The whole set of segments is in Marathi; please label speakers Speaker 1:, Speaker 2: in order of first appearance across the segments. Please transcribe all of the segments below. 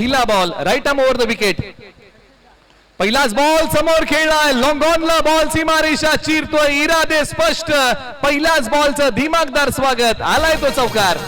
Speaker 1: पहिला ball right arm over the wicket पहिलाच बॉल समोर खेळलाय. लॉंगॉनला बॉल सीमारेषा चिरतोय. इरादे स्पष्ट. पहिल्याच बॉलचं धीमाकदार स्वागत. आलाय तो चौकार.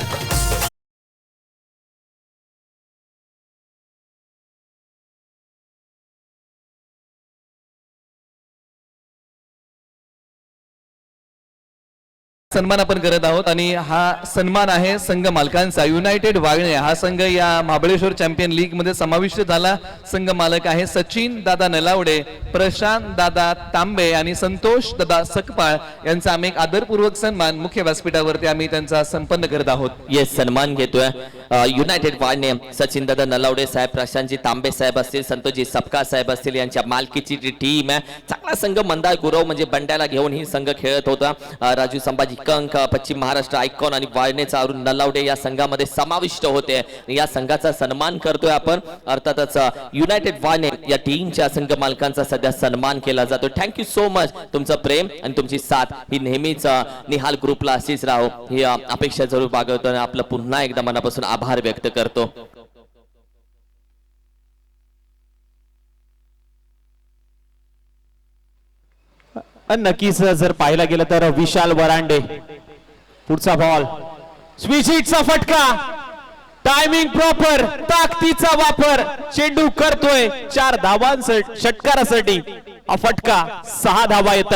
Speaker 1: सन्मान आपण करत आहोत आणि हा सन्मान आहे संघ मालकांचा. युनायटेड वागणे हा संघ या महाबळेश्वर चॅम्पियन लीगमध्ये समाविष्ट झाला. संघ मालक आहे सचिन दादा नलावडे प्रशांत दादा तांबे आणि संतोष दादा सकपाळ यांचा आम्ही एक आदरपूर्वक सन्मान मुख्य व्यासपीठावरती आम्ही त्यांचा संपन्न करत आहोत.
Speaker 2: येस सन्मान घेतोय. युनायटेड वाढणे सचिन दादा नलावडे साहेब प्रशांतजी तांबे साहेब असतील संतोषजी सपका साहेब असतील यांच्या मालकीची जी टीम आहे. चांगला संघ मंदार गुरव म्हणजे बंड्याला घेऊन ही संघ खेळत होता. राजू संभाजी कंक पश्चिम महाराष्ट्र आयकॉन आणि वाळणेचा अरुण नलावडे या संघामध्ये समाविष्ट होते. या संघाचा सन्मान करतोय आपण. अर्थातच युनायटेड वाळणे या टीमच्या संघ मालकांचा सध्या सन्मान केला जातो. थँक्यू सो मच तुमचं प्रेम आणि तुमची साथ ही नेहमीच निहाल ग्रुपला अशीच राहो. ही अपेक्षा जरूर बागवतो आणि आपलं पुन्हा एकदा मनापासून आभार व्यक्त करतो
Speaker 3: आणि नक्कीच जर पाहायला गेलं तर विशाल वरांडे. पुढचा बॉल स्विचिटचा फटका. टायमिंग प्रॉपर ताकदीचा वापर. चेंडू करतोय. चार धावांसाठी षटकारासाठी. फटका. सहा धावा येत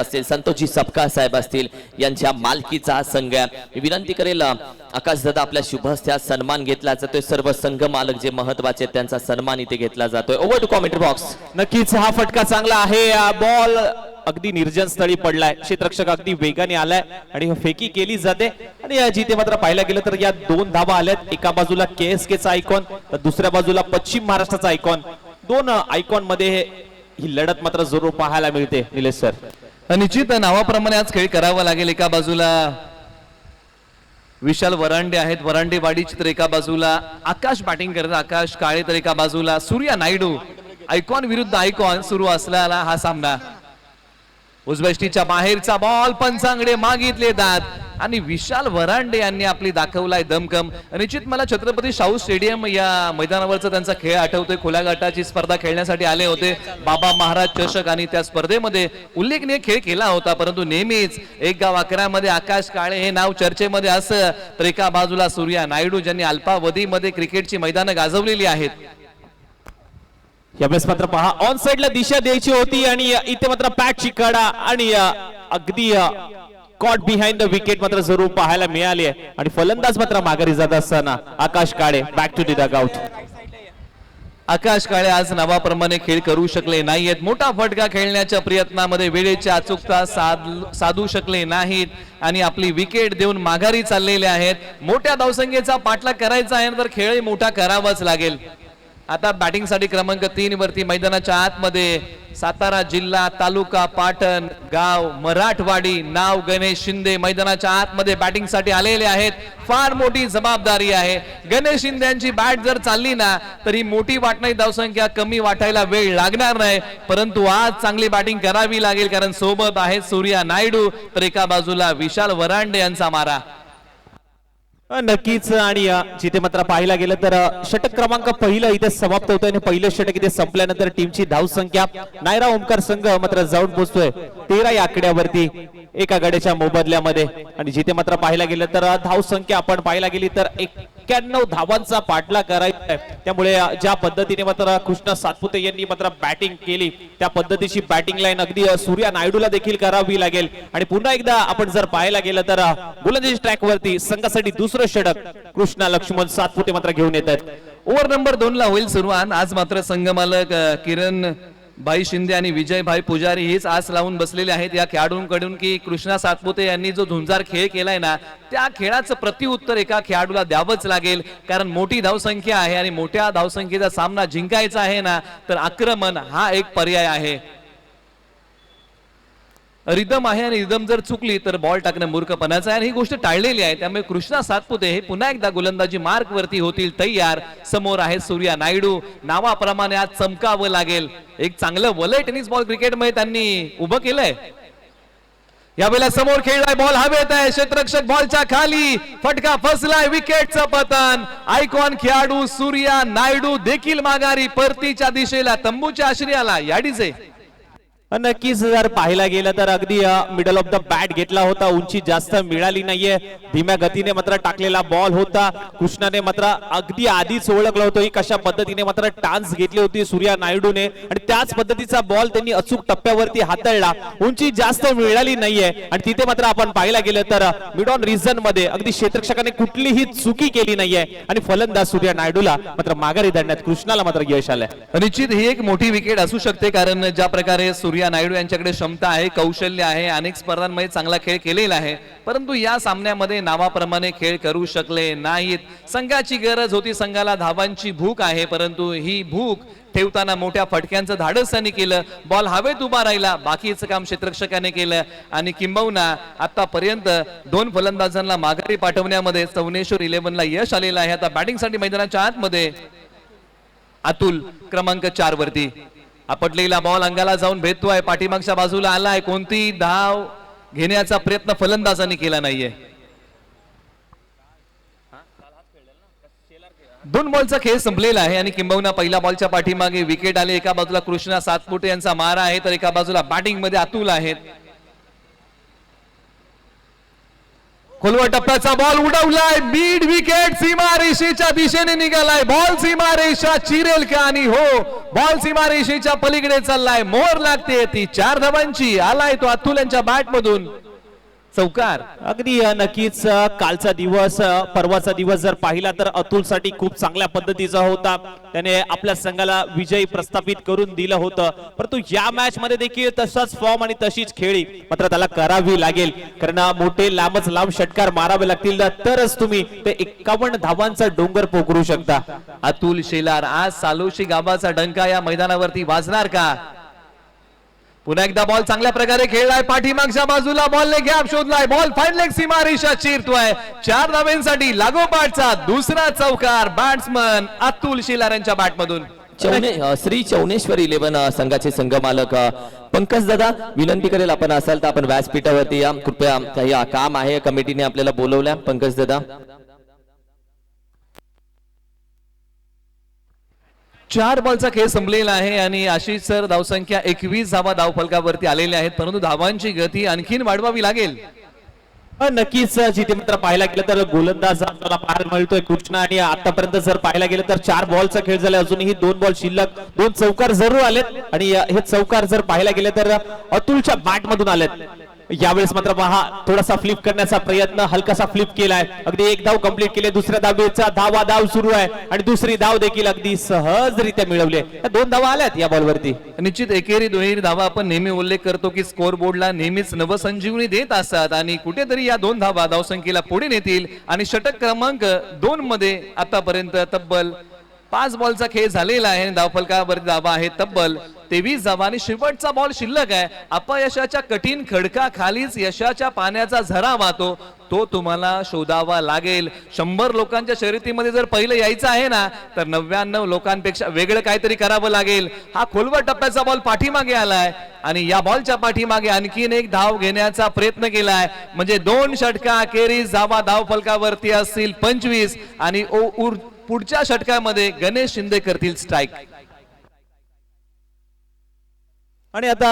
Speaker 2: असतील संतोषजी सपकाळ साहेब असतील यांच्या मालकीचा हा संघ आहे. विनंती करेल आकाश दादा आपल्या शुभ सन्मान घेतला जातोय. सर्व संघ मालक जे महत्त्वाचे आहेत, त्यांचा सन्मान इथे घेतला जातोय. ओव्हर टू कॉमेंट बॉक्स
Speaker 3: नक्कीच हा फटका चांगला आहे. बॉल अगदी निर्जन स्थळी पडलाय. क्षेत्रक्षक अगदी वेगाने आलाय आणि फेकी केली जाते. आणि या जिथे मात्र पाहायला गेलं तर या दोन धावा आल्यात. एका बाजूला के एस चा आयकॉन तर दुसऱ्या बाजूला पश्चिम महाराष्ट्राचा आयकॉन दोन आयकॉनमध्ये ही लढत मात्र जरूर पाहायला मिळते निलेश सर
Speaker 1: निश्चित नावाप्रमाणे आज खेळ करावा लागेल एका बाजूला. विशाल वरांडे आहेत. वरांडे वाडीची तर एका बाजूला. आकाश बॅटिंग करत आकाश काळे तर एका बाजूला. सूर्या नायडू आयकॉन विरुद्ध आयकॉन सुरू असलेला हा सामना. उजबेष्टीच्या बाहेरचा बॉल पंचांगडे मागितले जात. आणि विशाल वरांडे यांनी आपली दाखवलाय दमकम. निश्चित मला छत्रपती शाहू स्टेडियम या मैदानावरचा त्यांचा खेळ आठवतोय. खुल्या गटाची स्पर्धा खेळण्यासाठी आले होते. बाबा महाराज चषक आणि त्या स्पर्धेमध्ये उल्लेखनीय खेळ केला होता. परंतु नेहमीच एक गाव अकरामध्ये आकाश काळे हे नाव चर्चेमध्ये असं. तर एका बाजूला सूर्या नायडू ज्यांनी अल्पावधीमध्ये क्रिकेटची मैदानं गाजवलेली आहेत.
Speaker 3: यावेळेस मात्र पहा. ऑन साइडला दिशा द्यायची होती आणि इथे मात्र पॅट चिकाडा आणि अगदी कॉट बिहाइंड द विकेट मात्र जरूर पाहायला मिळाली आहे. आणि फलंदाज मात्र माघारी जात असताना Akash Kale back to the out
Speaker 1: Akash Kale आज नावाप्रमाणे खेळ करू शकले नाहीयेत. मोठा फटका खेळण्याच्या प्रयत्नामध्ये वेळेची अचूकता साध साधू शकले नाहीत आणि आपली विकेट देऊन माघारी चाललेले आहेत. मोठ्या धावसंख्येचा पाठलाग करायचा आहे तर खेळही मोठा करावाच लागेल. आता बॅटिंगसाठी क्रमांक तीन वरती मैदानाच्या आतमध्ये सातारा जिल्हा तालुका पाटण गाव मराठवाडी नाव गणेश शिंदे मैदानाच्या आतमध्ये बॅटिंगसाठी आलेले आहेत. फार मोठी जबाबदारी आहे. गणेश शिंदे यांची बॅट जर चालली ना तर ही मोठी वाटणारी धावसंख्या कमी वाटायला वेळ लागणार नाही. परंतु आज चांगली बॅटिंग करावी लागेल कारण सोबत आहेत सूर्या नायडू. तर एका बाजूला विशाल वरांडे यांचा मारा.
Speaker 3: नक्कीच आणि जिथे मात्र पाहायला गेलं तर षटक क्रमांक पहिलं इथे समाप्त होतोय आणि पहिलं षटक इथे संपल्यानंतर टीमची धाव संख्या नायरा ओमकार संघ मात्र जाऊन पोहोचतोय. तेरा या आकड्यावरती एका गड्याच्या मोबदल्यामध्ये. आणि जिथे मात्र पाहायला गेलं तर धाव संख्या आपण पाहायला गेली तर एक्क्याण्णव धावांचा पाठला करायचा त्यामुळे ज्या पद्धतीने मात्र कृष्णा सातपुते यांनी मात्र बॅटिंग केली त्या पद्धतीची बॅटिंग लाईन अगदी सूर्या नायडूला देखील करावी लागेल. आणि पुन्हा एकदा आपण जर पाहायला गेलं तर अ, गोलंदाजी ट्रॅक वरती संघासाठी दुसरं षटक कृष्णा लक्ष्मण सातपुते मात्र घेऊन येत आहेत.
Speaker 1: ओव्हर नंबर दोन ला होईल सुरुवात. आज मात्र संघमालक किरण भाई शिंदे आणि विजय भाई पुजारी हेच आस लावून बसलेले आहेत. या खेळाडूंकडून की कृष्णा सातपुते यांनी जो झुंजार खेळ केलाय ना त्या खेळाचं प्रतिउत्तर एका खेळाडूला द्यावंच लागेल. कारण मोठी धावसंख्या आहे आणि मोठ्या धावसंख्येचा सामना जिंकायचा आहे ना तर आक्रमण हा एक पर्याय आहे. रिदम आहे आणि रिदम जर चुकली तर बॉल टाकणं मूर्खपणाचं आहे. आणि ही गोष्ट टाळलेली आहे. त्यामुळे कृष्णा सातपुते हे पुन्हा एकदा गोलंदाजी मार्क वरती होतील तयार. समोर आहे सूर्या नायडू. नावाप्रमाणे आज चमकावं लागेल. एक चांगलं वलय टेनिस बॉल क्रिकेटमध्ये त्यांनी उभं केलंय. यावेळेला समोर खेळलाय बॉल हवेत आहे क्षेत्ररक्षक बॉलच्या खाली. फटका फसलाय. विकेटचं पतन. आयकॉन खेळाडू सूर्या नायडू देखील माघारी. परतीच्या दिशेला तंबूच्या आश्रयाला. याडीचे
Speaker 3: नक्कीच जर पाहायला गेलं तर अगदी मिडल ऑफ द बॅट घेतला होता. उंची जास्त मिळाली नाहीये. धीम्या गतीने मात्र टाकलेला बॉल होता. कृष्णाने मात्र अगदी आधीच ओळखलं होतं. की कशा पद्धतीने मात्र टान्स घेतली होती सूर्या नायडूने. आणि त्याच पद्धतीचा बॉल त्यांनी अचूक टप्प्यावरती हाताळला. उंची जास्त मिळाली नाहीये. आणि तिथे मात्र आपण पाहायला गेलं तर मिड ऑन रिझनमध्ये अगदी क्षेत्रक्षकाने कुठलीही चुकी केली नाहीये. आणि फलंदाज सूर्या नायडूला मात्र माघारी धरण्यात कृष्णाला मात्र यश आलंय.
Speaker 1: निश्चित ही एक मोठी विकेट असू शकते कारण ज्या प्रकारे सूर्या नायडू यांच्याकडे क्षमता आहे कौशल्य आहे अनेक स्पर्धांमध्ये चांगला खेळ केलेला आहे. परंतु या सामन्यामध्ये नावाप्रमाणे खेळ करू शकले नाहीत. संघाची गरज होती संघाला धावांची भूक आहे परंतु ही भूक ठेवताना मोठ्या फटक्यांचं धाडस त्यांनी केलं. बॉल हवेत उभा राहिला बाकीचं काम क्षेत्रक्षकाने केलं. आणि किंबहुना आतापर्यंत दोन फलंदाजांना माघारी पाठवण्यामध्ये सवनेश्वर इलेव्हनला यश आलेलं आहे. आता बॅटिंगसाठी मैदानाच्या आतमध्ये अतुल क्रमांक चार वरती आपटलेला बॉल अंगाला जाऊन भेटतोय पाठीमागच्या बाजूला आलाय. कोणती धाव घेण्याचा प्रयत्न फलंदाजांनी केला नाहीये. दोन बॉलचा खेळ संपलेला आहे आणि किंबहुना पहिल्या बॉलच्या पाठीमागे विकेट आले. एका बाजूला कृष्णा सातपुटे यांचा मारा आहे तर एका बाजूला बॅटिंगमध्ये अतुल आहेत. खोलवा टप्प्याचा बॉल उडवलाय. बीड विकेट सीमारेषेच्या दिशेने निघालाय. बॉल सीमारेषा चिरेल का आणि हो बॉल सीमारेषेच्या पलीकडे चाललाय. मोर लागते ती चार धावांची. आलाय तो अतुल यांच्या बॅट मधून. चौकार.
Speaker 3: अगदी नक्कीच कालचा दिवस परवाचा दिवस जर पाहिला तर अतुलसाठी खूप चांगल्या पद्धतीचा होता. त्याने आपल्या संघाला विजयी प्रस्थापित करून दिलं होतं. परंतु या मॅच मध्ये देखील तसाच फॉर्म आणि तशीच खेळी मात्र त्याला करावी लागेल. कारण मोठे लांबच लांब षटकार मारावे लागतील तरच तुम्ही ते एकावन्न धावांचा डोंगर पोखरू शकता.
Speaker 1: अतुल शेलार आज सालोशी गावाचा डंका या मैदानावरती वाजणार का? पुन्हा एकदा बॉल चांगल्या प्रकारे खेळलाय. पाठीमागच्या बाजूला बॉलने गॅप शोधलाय. बॉल फाईन लेग सीमारेषा चिरतोय चार धावेंसाठी लागोपाठचा दुसरा चौकार बॅट्समन अतुल शेलार यांच्या बॅटमधून
Speaker 2: चौने श्री चौनेश्वर इलेव्हन संघाचे संघमालक मालक पंकज दादा विनंती करेल आपण असाल तर आपण व्यासपीठावरती या. कृपया काही काम आहे कमिटीने आपल्याला बोलवल्या. पंकज दादा.
Speaker 1: चार बॉलचा खेळ संपलेला आहे आणि आशिष सर धावसंख्या एकवीस धावा धावफलकावरती आलेल्या आहेत. परंतु धावांची गती आणखीन वाढवावी लागेल.
Speaker 3: नक्कीच जिथे मात्र पाहायला गेलं तर गोलंदाज आपल्याला पाहायला मिळतोय. कृष्णा आणि आतापर्यंत जर पाहायला गेलं तर चार बॉलचा खेळ झाला. अजूनही दोन बॉल शिल्लक दोन चौकार जरूर आलेत. आणि हे चौकार जर पाहायला गेले तर अतुलच्या बॅट मधून आलेत. यावेळेस मात्र पहा थोडासा फ्लिप करण्याचा प्रयत्न हलकासा फ्लिप केलाय. अगदी एक धाव कंप्लीट केले दुसऱ्या धावेचा धावा धाव सुरू आहे. आणि दुसरी धाव देखील अगदी सहजरित्या मिळवली आहे. दोन धावा आल्यात या बॉलवरती
Speaker 1: निश्चित एकेरी दुहेरी धावा आपण नेहमी उल्लेख करतो की स्कोर बोर्डला नेहमीच नवसंजीवनी देत असतात. आणि कुठेतरी या दोन धावा धावसंख्येला पुढे नेतील. आणि षटक क्रमांक दोन मध्ये आतापर्यंत तब्बल पाच बॉलचा खेळ झालेला आहे. आणि धावफलकावरती धावा आहे तब्बल. तेवीस धावा आणि शेवटचा बॉल शिल्लक आहे. अपयशाच्या कठीण खडका खालीच यशाच्या पाण्याचा झरा वाहतो. तो तुम्हाला शोधावा लागेल. शंभर लोकांच्या शर्यतीमध्ये जर पहिलं यायचं आहे ना तर नव्याण्णव लोकांपेक्षा वेगळं काहीतरी करावं लागेल. हा खोलवर टप्प्याचा बॉल पाठीमागे आलाय. आणि या बॉलच्या पाठीमागे आणखीन एक धाव घेण्याचा प्रयत्न केलाय. म्हणजे दोन षटका अखेरीस धावा धाव फलकावरती असतील पंचवीस. आणि ओ- उर- पुढच्या षटकामध्ये गणेश शिंदे करतील स्ट्राईक
Speaker 3: आणि आता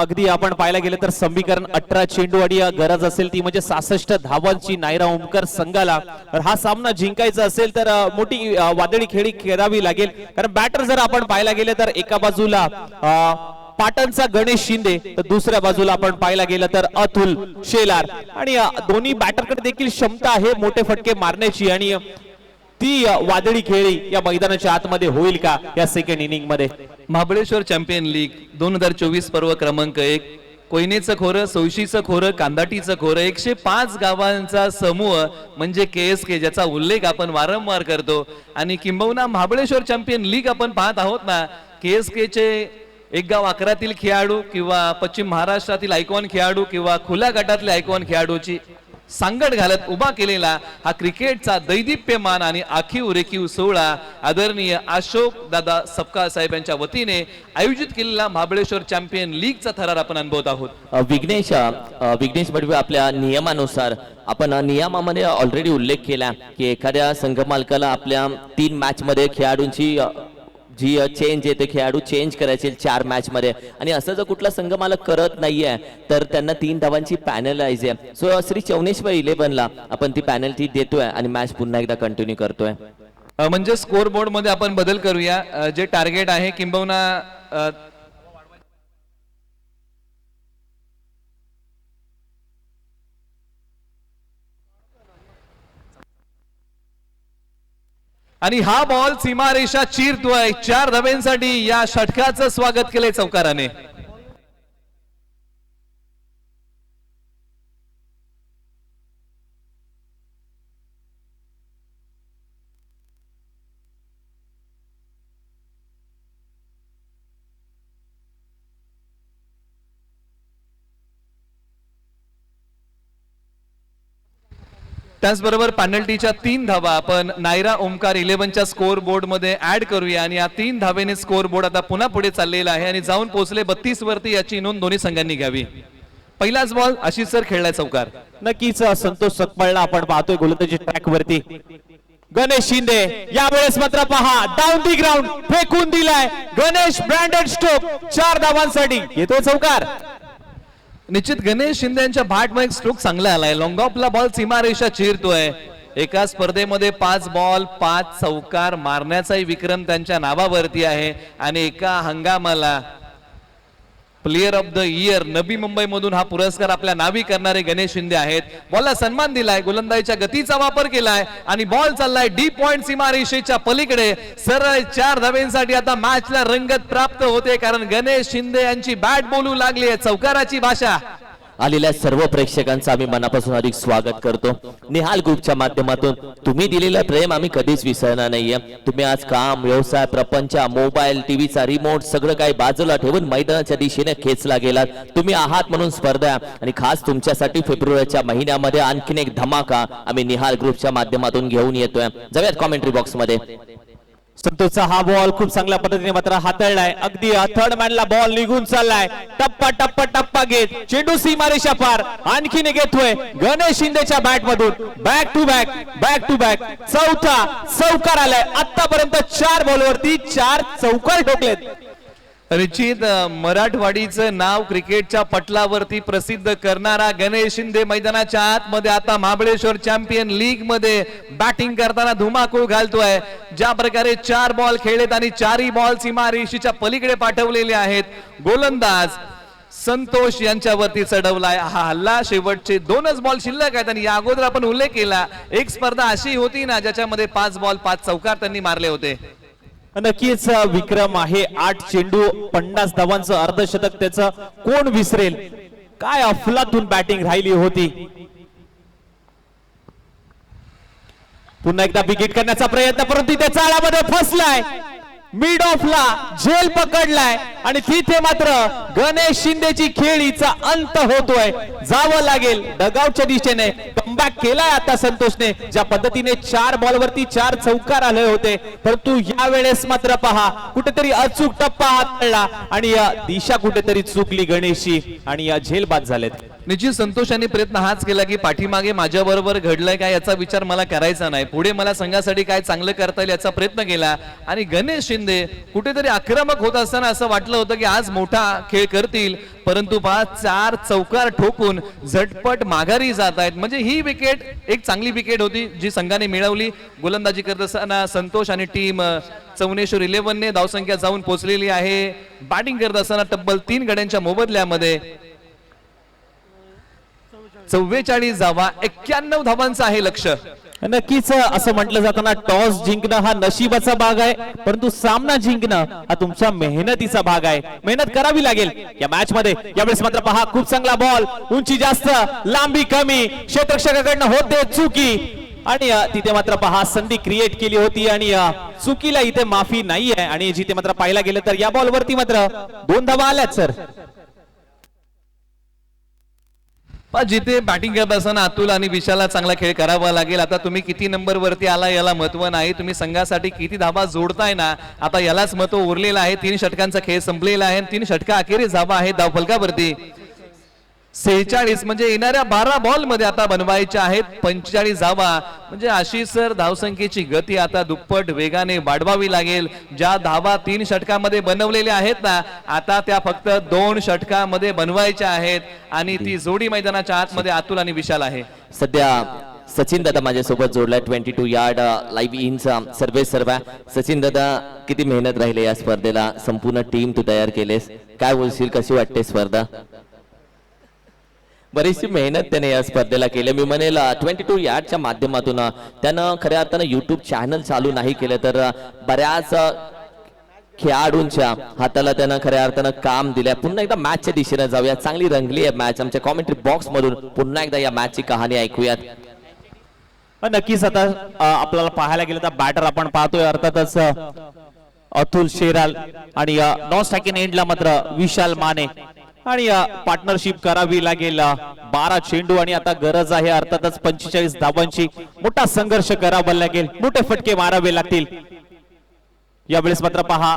Speaker 3: अगदी आपण पाहायला गेलं तर समीकरण अठरा चेंडूवाडी गरज असेल ती म्हणजे सासष्ट धावांची नायरा ओमकर संघाला. तर हा सामना जिंकायचा असेल तर मोठी वादळी खेळी खेळावी लागेल. कारण बॅटर जर आपण पाहायला गेलं तर एका बाजूला पाटणचा गणेश शिंदे तर दुसऱ्या बाजूला आपण पाहायला गेलं तर अतुल शेलार. आणि दोन्ही बॅटरकडे देखील क्षमता आहे मोठे फटके मारण्याची. आणि ती वादळी खेळी या मैदानाच्या आतमध्ये होईल का या सेकंड इनिंगमध्ये?
Speaker 1: महाबळेश्वर चॅम्पियन लीग दोन हजार चोवीस पर्व क्रमांक एक कोयनेचं खोरं सौशीचं खोरं कांदाटीचं खोरं एकशे पाच गावांचा समूह म्हणजे के एस के ज्याचा उल्लेख आपण वारंवार करतो. आणि किंबहुना महाबळेश्वर चॅम्पियन लीग आपण पाहत आहोत ना के एस के चे एक गाव अकरातील खेळाडू किंवा पश्चिम महाराष्ट्रातील आयकॉन खेळाडू किंवा खुल्या गटातले आयकॉन खेळाडूची सांगड घालत उभा केलेला हा क्रिकेटचा दैदिप्यमान आणि आखीव रेखीव सोहळा आदरणीय अशोक दादा सपकाळ साहेब यांच्या वतीने आयोजित केलेला महाबळेश्वर चॅम्पियन लीगचा थरार आपण अनुभवत आहोत.
Speaker 2: विघ्नेश विघ्नेश बडवे आपल्या नियमानुसार आपण नियमामध्ये ऑलरेडी उल्लेख केला की एखाद्या संघ मालकाला आपल्या तीन मॅच मध्ये खेळाडूंची जी चेंज येते खेळाडू चेंज करायचे चार मॅच मध्ये आणि असं जर कुठला संघ मला करत नाहीये तर त्यांना तीन धावांची पॅनलाइज आहे. सो श्री चौनेश्वर इलेव्हनला आपण ती पॅनल्टी देतोय आणि मॅच पुन्हा एकदा कंटिन्यू करतोय.
Speaker 1: म्हणजे स्कोर बोर्डमध्ये आपण बदल करूया. जे टार्गेट आहे किंबहुना आणि हा बॉल सीमारेषा चिरतोय चार धाब्यांसाठी या षटकाचं स्वागत केलंय चौकाराने. त्याचबरोबर पॅनल्टीच्या तीन धावा आपण नायरा ओमकार इलेव्हनच्या स्कोअर बोर्डमध्ये ऍड करूया आणि या तीन धावेने स्कोअर बोर्ड आता पुन्हा पुढे चाललेला आहे आणि जाऊन पोहोचले बत्तीस वरती याची नोंद दोन्ही संघांनी घ्यावी. पहिलाच बॉल आशिष सर खेळलाय चौकार.
Speaker 3: नक्कीच संतोष सकपळला आपण पाहतोय गोलंदाजी ट्रॅक वरती. गणेश शिंदे यावेळेस मात्र पहा डाऊन दी ग्राउंड फेकून दिलाय गणेश ब्रँडेड स्टोक चार धावांसाठी. येतो चौकार.
Speaker 1: निश्चित गणेश शिंदे यांच्या भाट एक स्ट्रोक चांगला आलाय. लॉंग ऑफला बॉल सीमारेषा चिरतोय. एका स्पर्धेमध्ये पाच बॉल पाच चौकार मारण्याचाही विक्रम त्यांच्या नावावरती आहे. आणि एका हंगामाला player of the year Nabi मुंबईमधून हा पुरस्कार आपल्या नावी करणारे गणेश शिंदे आहेत. बॉलला सन्मान दिलाय गोलंदाजीच्या गतीचा वापर केलाय आणि बॉल चाललाय डी पॉइंट सीमारेषेच्या पलीकडे. सरळ चार धावेंसाठी आता मॅचला रंगत प्राप्त होते कारण गणेश शिंदे यांची बॅट बोलू लागली आहे. चौकाराची भाषा.
Speaker 2: आलेल्या सर्व प्रेक्षकांचं आम्ही मनापासून अधिक स्वागत करतो. निहाल ग्रुपच्या माध्यमातून तुम्ही दिलेलं प्रेम आम्ही कधीच विसरणार नाहीये. तुम्ही आज काम व्यवसाय प्रपंच मोबाईल टीव्हीचा रिमोट सगळं काही बाजूला ठेवून मैदानाच्या दिशेने खेचला गेलात. तुम्ही आहात म्हणून स्पर्धा आणि खास तुमच्यासाठी फेब्रुवारीच्या महिन्यामध्ये आणखीन एक धमाका आम्ही निहाल ग्रुपच्या माध्यमातून घेऊन येतोय. जाऊयात कॉमेंट्री बॉक्समध्ये.
Speaker 3: संतोषचा हा बॉल खूप चांगल्या पद्धतीने मात्र हाताळलाय. अगदी थर्ड मॅनला बॉल निघून चाललाय. टप्पा टप्पा टप्पा घेत चेंडू सीमारेषा पार आणखीन घेतोय गणेश शिंदेच्या बॅट मधून. Back to back back to back चौथा चौकार आलाय आतापर्यंत चार बॉलवरती चार चौकार ठोकलेत.
Speaker 1: निश्चित मराठवाडीचं नाव क्रिकेटच्या पटलावरती प्रसिद्ध करणारा गणेश शिंदे मैदानाच्या आतमध्ये आता महाबळेश्वर चॅम्पियन लीगमध्ये बॅटिंग करताना धुमाकूळ घालतोय. ज्या प्रकारे चार बॉल खेळलेत आणि चारही बॉल सीमा ऋषीच्या पलीकडे पाठवलेले आहेत. गोलंदाज संतोष यांच्यावरती चढवलाय हा हल्ला. शेवटचे दोनच बॉल शिल्लक आहेत आणि या अगोदर आपण उल्लेख केला. एक स्पर्धा अशी होती ना ज्याच्यामध्ये पाच बॉल पाच चौकार त्यांनी मारले होते.
Speaker 3: नक्कीच विक्रम आहे. आठ चेंडू पन्नास धावांचं अर्धशतक त्याचं. कोण विसरेल? काय अफलातून बॅटिंग राहिली होती? पुन्हा एकदा विकेट करण्याचा प्रयत्न परंतु त्या चाळामध्ये फसलाय. मिड ऑफला झेल पकडलाय. आणि तिथे मात्र गणेश शिंदेची खेळीचा अंत होतोय. जावं लागेल डगावच्या दिशेने. कमबॅक केलाय आता संतोषने. ज्या पद्धतीने चार बॉलवरती चार चौकार आले होते परंतु या वेळेस मात्र पहा कुठेतरी अचूक टप्पा हाताळला आणि या दिशा कुठेतरी चुकली गणेशची आणि या झेलबाद झालेत.
Speaker 1: निश्चित संतोष यांनी प्रयत्न हाच केला की पाठीमागे माझ्या बरोबर घडलंय काय याचा विचार मला करायचा नाही. पुढे मला संघासाठी काय चांगलं करता येईल याचा प्रयत्न केला. आणि गणेश शिंदे कुठेतरी आक्रमक होत असताना असं वाटलं होतं की आज मोठा खेळ करतील. परंतु पहा चार चौकार ठोकून झटपट माघारी जात आहेत. म्हणजे ही विकेट एक चांगली विकेट होती जी संघाने मिळवली. गोलंदाजी करत असताना संतोष आणि टीम चौनेश्वर इलेव्हनने धावसंख्या जाऊन पोहोचलेली आहे. बॅटिंग करत असताना तब्बल तीन गड्यांच्या मोबदल्यामध्ये चव्वेचाळीस धावा एक्क्याण्णव धावांचं आहे लक्ष.
Speaker 3: नक्कीच असं म्हटलं जाताना टॉस जिंकणं हा नशिबाचा भाग आहे परंतु सामना जिंकणं हा तुमच्या मेहनतीचा भाग आहे. मेहनत करावी लागेल. या मॅच मध्ये यावेळेस मात्र पहा खूप चांगला बॉल उंची जास्त लांबी कमी क्षेत्रक्षकाकडनं होते चुकी. आणि तिथे मात्र पहा संधी क्रिएट केली होती आणि चुकीला इथे माफी नाही आहे आणि जिथे मात्र पाहायला गेलं तर या बॉलवरती मात्र दोन धावा आल्यात सर
Speaker 1: पण जिथे बॅटिंग करत असताना अतुल आणि विशालला चांगला खेळ करावा लागेल. आता तुम्ही किती नंबर वरती आला याला महत्त्व नाही. तुम्ही संघासाठी किती धाबा जोडताय ना आता यालाच महत्त्व उरलेलं आहे. तीन षटकांचा खेळ संपलेला आहे तीन षटका अखेरीस धाबा आहे धावफलकावरती. सेहेचाळीस म्हणजे येणाऱ्या बारा बॉलमध्ये आता बनवायच्या आहेत. पंचेचाळीस धावा. म्हणजे अशी सर धावसंख्येची गती आता दुप्पट वेगाने वाढवावी लागेल. ज्या धावा तीन षटकामध्ये बनवलेल्या आहेत ना आता त्या फक्त दोन षटकामध्ये बनवायच्या आहेत. आणि ती जोडी मैदानाच्या आतमध्ये अतुल आणि विशाल आहे.
Speaker 2: सध्या सचिन दादा माझ्यासोबत जोडला ट्वेंटी टू यार्ड लाईव्ह इनचा सर्वे सर्व. सचिन दादा किती मेहनत राहिली या स्पर्धेला? संपूर्ण टीम तू तयार केलेस. काय बोलशील? कशी वाटते स्पर्धा? बरीचशी मेहनत त्याने या स्पर्धेला केली. मी म्हणेल ट्वेंटी टू यार्डच्या माध्यमातून त्यानं खऱ्या अर्थानं युट्यूब चॅनल चालू नाही केलं तर बऱ्याच खेळाडूंच्या हाताला त्यानं खऱ्या अर्थानं काम दिलंय. पुन्हा एकदा मॅचच्या दिशेने जाऊया. चांगली रंगली आहे मॅच आमच्या कॉमेंट्री बॉक्स मधून पुन्हा एकदा या मॅचची कहाणी ऐकूयात.
Speaker 3: नक्कीच आता आपल्याला पाहायला गेलं तर बॅटर आपण पाहतोय. अर्थातच अतुल शेराल आणि नॉन सेकंड एंडला मात्र विशाल माने आणि पार्टनरशिप करावी लागेल. बारा चेंडू आणि आता गरज आहे अर्थातच पंचेचाळीस धावांची. मोठा संघर्ष करावा लागेल. मोठे फटके मारावे लागतील. यावेळेस मात्र पहा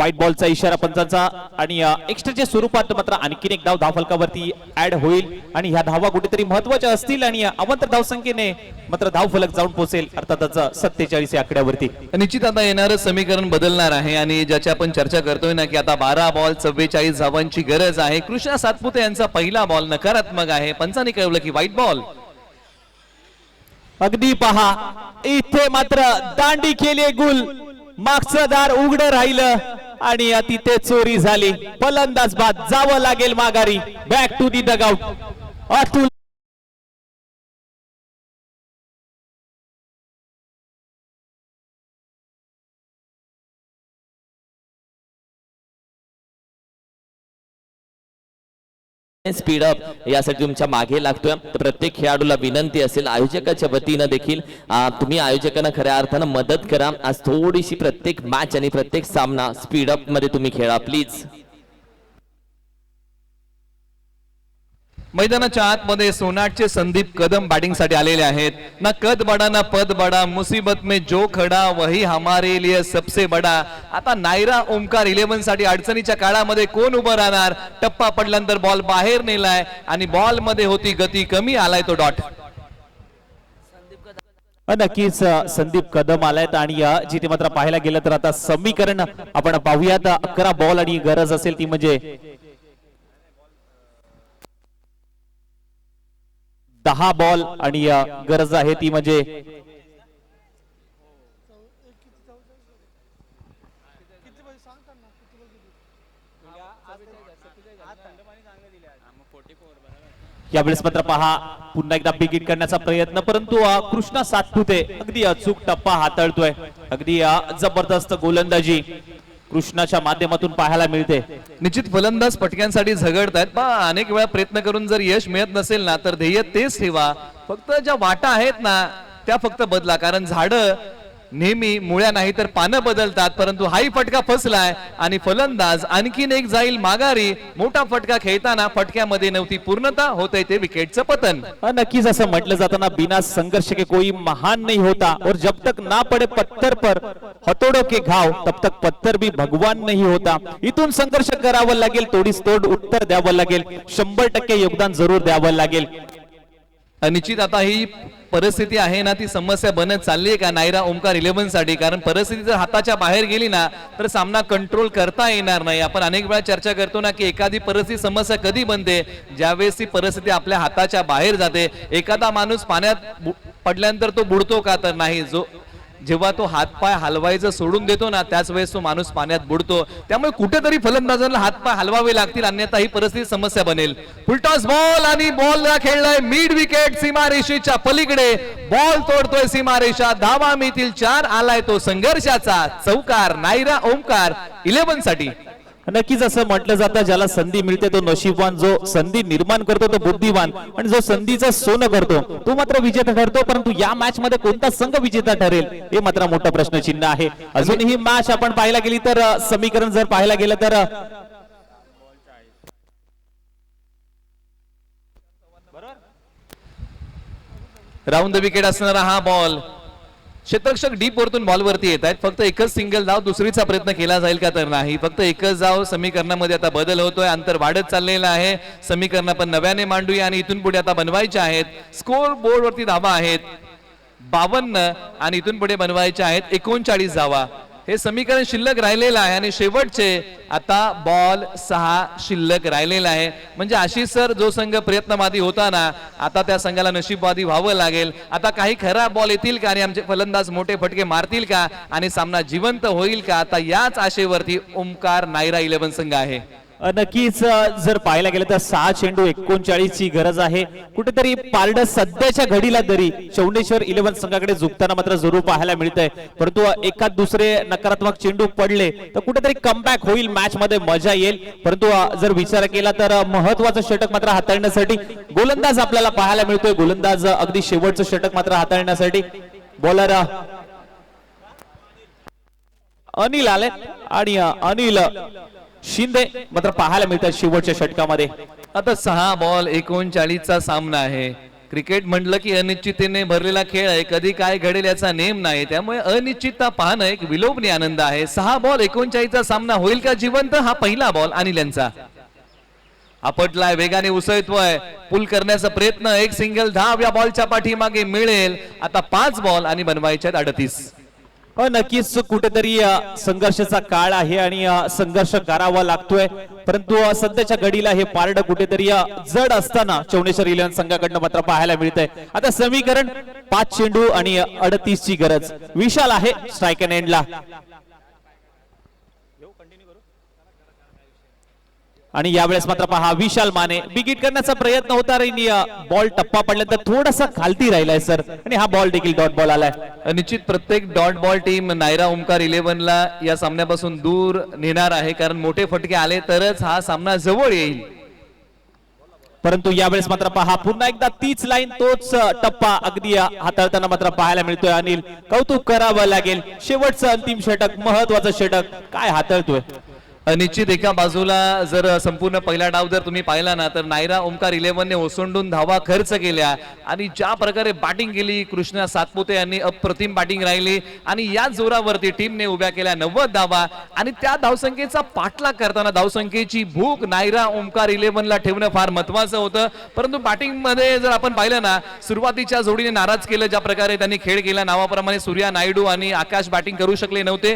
Speaker 3: व्हाईट बॉलचा इशारा पंचांचा आणि एक्स्ट्राच्या स्वरूपात मात्र आणखीन एक धाव धावफलकावरती ऍड होईल. आणि ह्या धावा कुठेतरी महत्त्वाच्या असतील आणि अवंतर धावसंख्येने मात्र धावफलक जाऊन पोहोचेल. अर्थातच सत्तेचाळीस या आकड्यावरती.
Speaker 1: निश्चित आता येणारं समीकरण बदलणार आहे आणि ज्याची आपण चर्चा करतोय ना की आता बारा बॉल चव्वेचाळीस धावांची गरज आहे. कृष्णा सातपुते यांचा पहिला बॉल नकारात्मक आहे. पंचाने कळवलं की व्हाईट बॉल
Speaker 3: अगदी पहा. इथे मात्र दांडी केली गुल. मागचं दार उघड राहिलं. आणि तिथे चोरी झाली. फलंदाज बाद जावं लागेल माघारी. बॅक टू दी दगाव अतुल
Speaker 2: स्पीड अप यासाठी तुमच्या मागे लागतोय. तर प्रत्येक खेळाडूला विनंती असेल. आयोजकाच्या वतीनं देखील तुम्ही आयोजकांना खऱ्या अर्थानं मदत करा. आज थोडीशी प्रत्येक मॅच आणि प्रत्येक सामना स्पीड अपमध्ये तुम्ही खेळा प्लीज
Speaker 1: मैदानाच्या आतमध्ये सोनाटचे संदीप कदम बॅटिंगसाठी आलेले आहेत. ना कद बडा ना पद बडा मुसीबत में जो खडा वही हमारे लिए सबसे बडा. आता नायरा ओमकार इलेव्हनसाठी अडचणीच्या काळामध्ये कोण उभं राहणार? टप्पा पडल्यानंतर बॉल बाहेर नेलाय आणि बॉलमध्ये होती गती कमी आलाय तो डॉट
Speaker 3: नक्कीच संदीप कदम आलायत आणि जिथे मात्र पाहायला गेलं तर आता समीकरण आपण पाहूयात. अकरा बॉल आणि गरज असेल ती म्हणजे दहा बॉल आणि गरज आहे ती म्हणजे यावेळेस मात्र पहा पुन्हा एकदा बिगिट करण्याचा प्रयत्न परंतु कृष्णा सातपुते अगदी अचूक टप्पा हाताळतोय. अगदी जबरदस्त गोलंदाजी. कृष्णाच्या माध्यमातून पाहायला मिळते.
Speaker 1: निश्चित फलंदाज पटक्यांसाठी झगडतायत पहा अनेक वेळा प्रयत्न करून जर यश मिळत नसेल ना तर ध्येय तेच ठेवा. फक्त ज्या वाटा आहेत ना त्या फक्त बदला कारण झाडं नेहमी मुळ्या नाही तर पानं बदलतात परंतु हाही फटका फसलाय आणि फलंदाज आणखीन एक जाईल माघारी. मोठा फटका खेळताना फटक्यामध्ये नव्हती पूर्णता होतंय ते विकेटचं पतन.
Speaker 3: नक्कीच असं म्हटलं जाताना बिना संघर्ष के कोई महान नहीं होता. और जब तक ना पड़े पत्थर पर हथोड़ों के घाव तब तक पत्थर भी भगवान नहीं होता. इथून संघर्ष करावं लागेल तोडीस तोड उत्तर द्यावं लागेल. शंभर टक्के योगदान जरूर द्यावं लागेल.
Speaker 1: निश्चित आता ही परिस्थिती आहे ना ती समस्या बनत चालली आहे का? नायरा ओमकार इलेव्हनसाठी. कारण परिस्थिती जर हाताच्या बाहेर गेली ना तर सामना कंट्रोल करता येणार नाही. आपण अनेक वेळा चर्चा करतो ना की एखादी परिस्थिती समस्या कधी बनते? ज्यावेळेस ती परिस्थिती आपल्या हाताच्या बाहेर जाते. एखादा माणूस पाण्यात बु- पडल्यानंतर तो बुडतो का? तर नाही. जो जेव्हा तो हातपाय हलवायचं सोडून देतो ना त्याच वेळेस तो माणूस पाण्यात बुडतो. त्यामुळे कुठेतरी फलंदाजांना हातपाय हलवावे लागतील अन्यथा ही परिस्थिती समस्या बनेल. फुलटॉस बॉल आणि बॉल खेळलाय मिड विकेट सीमारेषेच्या पलीकडे. बॉल तोडतोय सीमारेषा धावा मिळतील चार आलाय तो संघर्षाचा. चौकार नायरा ओमकार इलेव्हनसाठी.
Speaker 3: नक्कीच असं म्हटलं जातं ज्याला संधी मिळते तो नशीबवान जो संधी निर्माण करतो तो बुद्धिवान आणि जो संधीचं सोनं करतो तो मात्र विजेता ठरतो परंतु या मॅच मध्ये कोणता संघ विजेता ठरेल हे मात्र मोठं प्रश्नचिन्ह आहे. अजूनही मॅच आपण पाहायला गेली तर समीकरण जर पाहायला गेलं तर
Speaker 1: राऊंड द विकेट असणारा हा बॉल क्षेत्ररक्षक डीप वरतून बॉलवरती येत आहेत. फक्त एकच सिंगल धाव दुसरीचा प्रयत्न केला जाईल का तर नाही. फक्त एकच धाव समीकरणामध्ये आता बदल होतोय. अंतर वाढत चाललेलं आहे. समीकरण आपण नव्याने मांडूया आणि इथून पुढे आता बनवायचे आहेत. स्कोर बोर्ड वरती धावा आहेत. बावन्न आणि इथून पुढे बनवायचे आहेत. एकोणचाळीस धावा. हे समीकरण शिल्लक राहिलेलं आहे आणि शेवटचे आता बॉल सहा शिल्लक राहिलेला आहे. म्हणजे अशी सर जो संघ प्रयत्नवादी होता ना आता त्या संघाला नशीबवादी व्हावं लागेल. आता काही खराब बॉल येतील का आणि आमचे फलंदाज मोठे फटके मारतील का आणि सामना जिवंत होईल का? आता याच आशेवरती ओमकार नायरा इलेव्हन संघ आहे.
Speaker 3: नक्कीच जर पाहायला गेलं तर सहा चेंडू एकोणचाळीस ची गरज आहे. कुठेतरी पारड सध्याच्या घडीला तरी चौंडेश्वर इलेव्हन संघाकडे झुकताना मात्र जरूर पाहायला मिळतंय. परंतु एखाद दुसरे नकारात्मक चेंडू पडले तर कुठेतरी कमबॅक होईल मॅच मध्ये मजा येईल. परंतु जर विचार केला तर महत्वाचं षटक मात्र हाताळण्यासाठी गोलंदाज आपल्याला पाहायला मिळतोय. गोलंदाज अगदी शेवटचं षटक मात्र हाताळण्यासाठी. बॉलर अनिल आले आणि अनिल शिंदे मात्र पाहायला मिळतात शेवटच्या षटकामध्ये.
Speaker 1: आता सहा बॉल एकोणचाळीसचा सामना आहे. क्रिकेट म्हटलं की अनिश्चिततेने भरलेला खेळ आहे. कधी काय घडेल याचा नेम नाही. त्यामुळे अनिश्चितता पाहणं एक विलोभनी आनंद आहे. सहा बॉल एकोणचाळीसचा सामना होईल का जिवंत? हा पहिला बॉल अनिल यांचा आपटलाय वेगाने उसळतोय. पुल करण्याचा प्रयत्न एक सिंगल धाव या बॉलच्या पाठीमागे मिळेल. आता पाच बॉल आणि बनवायच्यात अडतीस.
Speaker 3: नक्कीच कुठेतरी संघर्षाचा काळ आहे आणि संघर्ष करावा लागतोय. परंतु सध्याच्या घडीला हे पारड कुठेतरी जड असताना चौनेश्वर इलेव्हन संघाकडनं मात्र पाहायला मिळतंय. आता समीकरण पाच चेंडू आणि अडतीस ची गरज. विशाल आहे स्ट्राईक अँड एंडला आणि यावेळेस मात्र पहा विशाल माने बिगिट करण्याचा प्रयत्न होता. बॉल टप्पा पडल्यानंतर थोडासा खालती राहिलाय सर. आणि हा बॉल देखील डॉट बॉल आलाय.
Speaker 1: निश्चित प्रत्येक dot ball team Naira Omkar इलेव्हनला या सामन्यापासून दूर नेणार आहे. कारण मोठे फटके आले तरच हा सामना जवळ येईल.
Speaker 3: परंतु यावेळेस मात्र पहा पुन्हा एकदा तीच लाईन तोच टप्पा अगदी हाताळताना मात्र पाहायला मिळतोय अनिल. कौतुक करावं लागेल. शेवटचं अंतिम षटक महत्वाचं षटक. काय हाताळतोय?
Speaker 1: निश्चित एका बाजूला जर संपूर्ण पहिला डाव जर तुम्ही पाहिला ना तर नायरा ओमकार इलेव्हनने ओसंडून धावा खर्च केल्या. आणि ज्या प्रकारे बॅटिंग केली कृष्णा सातपुते यांनी अप्रतिम बॅटिंग राहिली. आणि या जोरावरती टीमने उभ्या केल्या नव्वद धावा. आणि त्या धावसंख्येचा पाठलाग करताना धावसंख्येची भूक नायरा ओमकार इलेव्हनला ठेवणं फार महत्वाचं होतं. परंतु बॅटिंगमध्ये जर आपण पाहिलं ना सुरुवातीच्या जोडीने नाराज केलं ज्या प्रकारे त्यांनी खेळ केला नावाप्रमाणे सूर्या नायडू आणि आकाश बॅटिंग करू शकले नव्हते.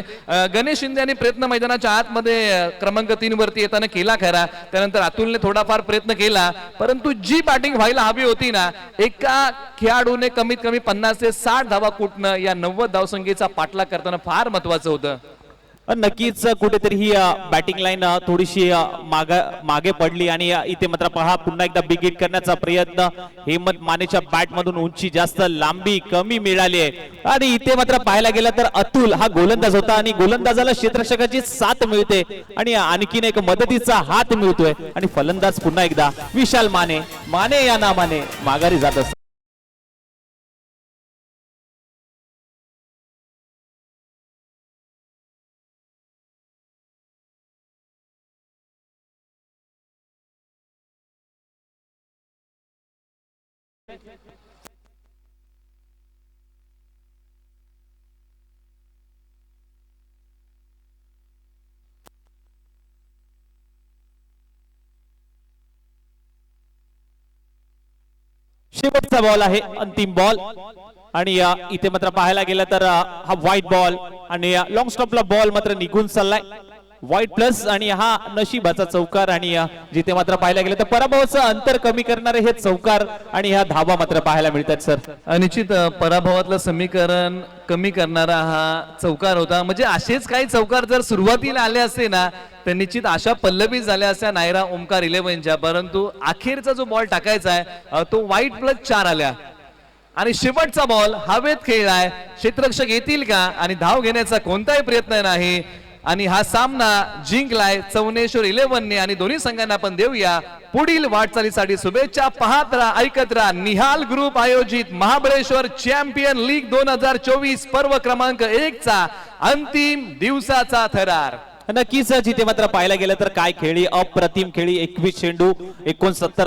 Speaker 1: गणेश शिंदे यांनी प्रयत्न मैदानाच्या आतमध्ये क्रमांक तीन वरती येताना केला खरा. त्यानंतर अतुलने थोडाफार प्रयत्न केला. परंतु जी बॅटिंग व्हायला हवी होती ना एका खेळाडूने कमीत कमी पन्नास ते साठ धावा कुटणं या नव्वद धावसंख्येचा पाठलाग करताना फार महत्वाचं होतं.
Speaker 3: नक्कीच कुठेतरी ही बॅटिंग लाईन थोडीशी माग मागे पडली आणि इथे मात्र पहा पुन्हा एकदा बिग हिट करण्याचा प्रयत्न. हेमंत मानेच्या बॅट मधून उंची जास्त लांबी कमी मिळाली आहे. आणि इथे मात्र पाहायला गेलं तर अतुल हा गोलंदाज होता आणि गोलंदाजाला क्षेत्ररक्षकाची साथ मिळते. आणि आणखीन एक मदतीचा हात मिळतोय. आणि फलंदाज पुन्हा एकदा विशाल माने. माने या नामाने माघारी जात असतात. शेवटचा बॉल आहे अंतिम बॉल आणि इथे मात्र पाहायला गेलं तर हा व्हाईट बॉल आणि लॉंग स्टॉपला बॉल मात्र निघून चाललाय. व्हाईट प्लस आणि हा नशिबाचा चौकार आणि जिथे मात्र पाहायला गेलं तर पराभवाचं अंतर कमी करणारे हे चौकार आणि ह्या धावा मात्र पाहायला मिळतात सर.
Speaker 1: निश्चित पराभवातलं समीकरण कमी करणारा हा चौकार होता. म्हणजे असेच काही चौकार जर सुरुवातीला आले असते ना तर निश्चित अशा पल्लवी झाल्या असत्या नायरा ओमकार इलेव्हनच्या. परंतु अखेरचा जो बॉल टाकायचा आहे तो वाईट प्लस चार आल्या. आणि शेवटचा बॉल हवेत खेळलाय. क्षेत्ररक्षक येतील का? आणि धाव घेण्याचा कोणताही प्रयत्न नाही. आणि हा सामना जिंकलाय चौनेश्वर इलेव्हनने. आणि दोन्ही संघांना आपण देऊया पुढील वाटचालीसाठी शुभेच्छा. पाहत राहा ऐकत राहा. निहाल ग्रुप आयोजित महाबळेश्वर चॅम्पियन लीग दोन हजार चोवीस पर्व क्रमांक एक चा अंतिम दिवसाचा थरार.
Speaker 3: नक्कीच जिथे मात्र पाहायला गेलं तर काय खेळी? अप्रतिम खेळी एकवीस चेंडू एकोणसत्तर